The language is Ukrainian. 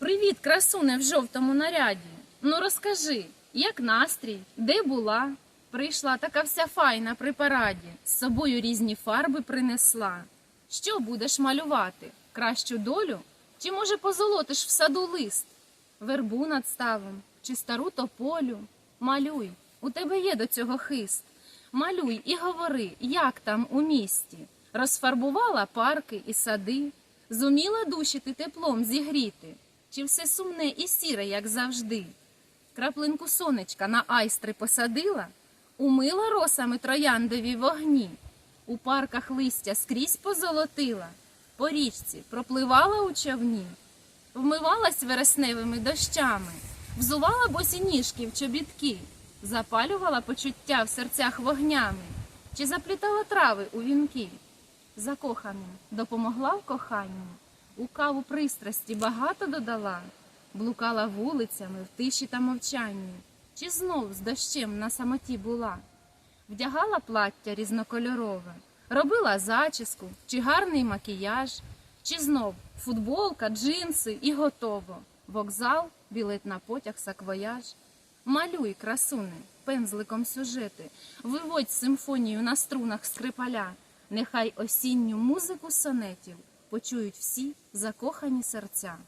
Привіт, красуне в жовтому наряді. Ну розкажи, як настрій, де була? Прийшла така вся файна при параді, з собою різні фарби принесла. Що будеш малювати? Кращу долю? Чи може позолотиш в саду лист? Вербу над ставом чи стару тополю? Малюй, у тебе є до цього хист. Малюй і говори, як там у місті. Розфарбувала парки і сади, зуміла душити теплом зігріти, чи все сумне і сіре, як завжди. Краплинку сонечка на айстри посадила, умила росами трояндові вогні, у парках листя скрізь позолотила, по річці пропливала у човні, вмивалась вересневими дощами, взувала босі ніжки в чобітки, запалювала почуття в серцях вогнями, чи заплітала трави у вінки. Закоханим допомогла в коханні, у каву пристрасті багато додала, блукала вулицями в тиші та мовчанні, чи знов з дощем на самоті була, вдягала плаття різнокольорове, робила зачіску чи гарний макіяж, чи знов футболка, джинси і готово, вокзал, білет на потяг, саквояж. Малюй, красуне, пензликом сюжети, виводь симфонію на струнах скрипаля. Нехай осінню музику сонетів почують всі закохані серця.